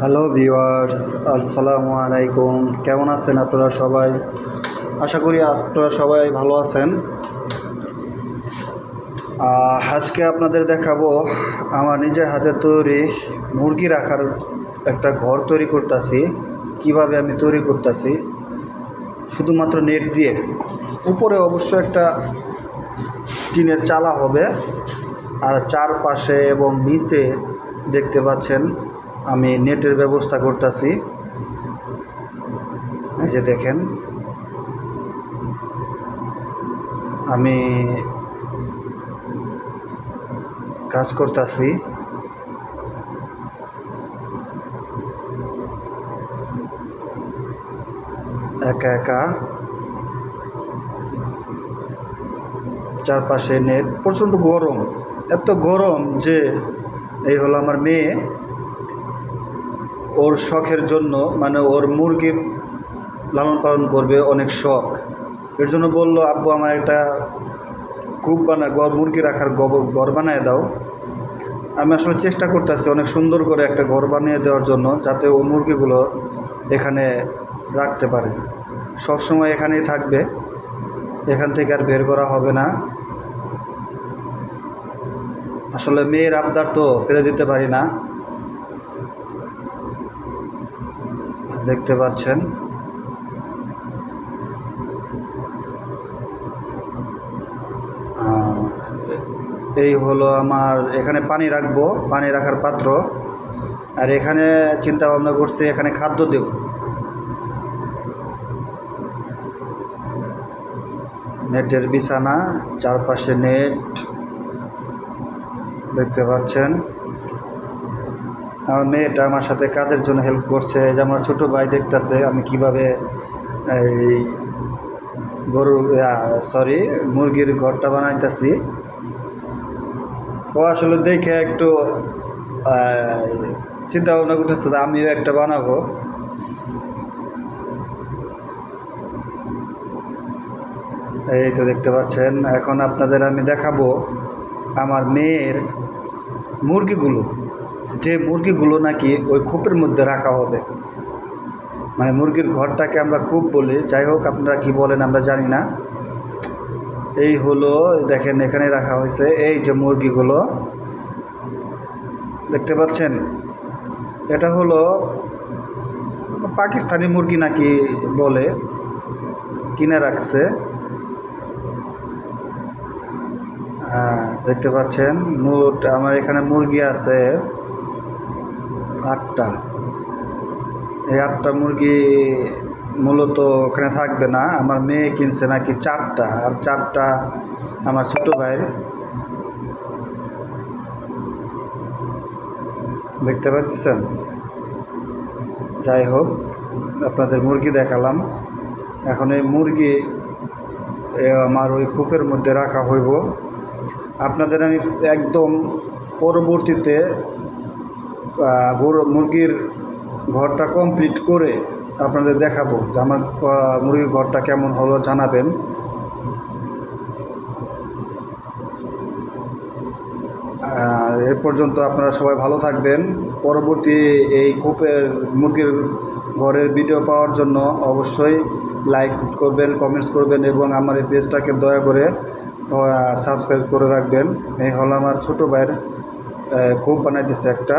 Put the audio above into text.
Hello viewers আসসালামু আলাইকুম কেমন আছেন আপনারা সবাই? আশা করি আপনারা সবাই ভালো আছেন। আজকে আপনাদের দেখাবো আমার নিজের হাতে তৈরি মুরগি রাখার একটা ঘর তৈরি করতেছি। কীভাবে আমি তৈরি করতেছি? শুধুমাত্র নেট দিয়ে। উপরে অবশ্য একটা টিনের চালা হবে। আর চারপাশে এবং নিচে দেখতে পাচ্ছেন আমি নেটের ব্যবস্থা করতেছি। এই যে দেখেন। আমি কাজ করতেছি। একা একা। চারপাশে নেট প্রচণ্ড গরম। এত গরম যে এই হলো আমার মেয়ে। ওর শখের জন্য মানে ওর মুরগির লালন পালন করবে অনেক শখ। এর জন্য বলল, আব্বু, আমার একটা কূপ বানা, ঘর, মুরগি রাখার ঘর বানিয়ে দাও। আমি আসলে চেষ্টা করতেছি অনেক সুন্দর করে একটা ঘর বানিয়ে দেওয়ার জন্য, যাতে ও মুরগিগুলো এখানে রাখতে পারে। সবসময় এখানেই থাকবে। এখান থেকে আর বের করা হবে না। আসলে মেয়ের আবদার তো ফেলে দিতে পারি না। দেখতে পাচ্ছেন। এই হলো আমার, এখানে পানি রাখব, পানি রাখার পাত্র। আর এখানে চিন্তা ভাবনা করছি এখানে খাদ্য দেব। নেটের বিছানা, চারপাশে নেট, দেখতে পাচ্ছেন। আমার মেয়েটা আমার সাথে কাজের জন্য হেল্প করছে। যে আমার ছোটো ভাই দেখতেছে আমি কীভাবে এই গরু সরি মুরগির ঘরটা বানাইতেছি। ও আসলে দেখে একটু চিন্তা ভাবনা করতেছে আমিও একটা বানাবো। এই তো দেখতে পাচ্ছেন, এখন আপনাদের আমি দেখাবো আমার মেয়ের মুরগিগুলো। যে মুরগিগুলো নাকি ওই খোপের মধ্যে রাখা হবে। মানে মুরগির ঘরটাকে আমরা খুব বলি। যাই হোক, আপনারা কি বলেন আমরা জানি না। এই হলো, দেখেন এখানে রাখা হয়েছে এই যে মুরগিগুলো। দেখতে পাচ্ছেন? এটা হলো পাকিস্তানি মুরগি নাকি বলে, কিনে রাখছে। দেখতে পাচ্ছেন? মোট আমার এখানে মুরগি আছে আটটা। এই আটটা মুরগি মূলত ওখানে থাকবে না, আমার মেয়ে কিনছে নাকি চারটা, আর চারটা আমার ছোট ভাইয়ের। দেখতে পাচ্ছেন? যাই হোক, আপনাদের মুরগি দেখালাম। এখন এই মুরগি আমার ওই কূপের মধ্যে রাখা হইব। আপনাদের আমি একদম পরবর্তীতে গরু মুরগির ঘরটা কমপ্লিট করে আপনাদের দেখাবো যে আমার মুরগির ঘরটা কেমন হলো জানাবেন। আর এ পর্যন্ত আপনারা সবাই ভালো থাকবেন। পরবর্তী এই কূপের মুরগির ঘরের ভিডিও পাওয়ার জন্য অবশ্যই লাইক করবেন কমেন্টস করবেন এবং আমার এই পেজটাকে দয়া করে সাবস্ক্রাইব করে রাখবেন। এই হলো আমার ছোটো ভাইয়ের কূপ বানাইতেছে একটা।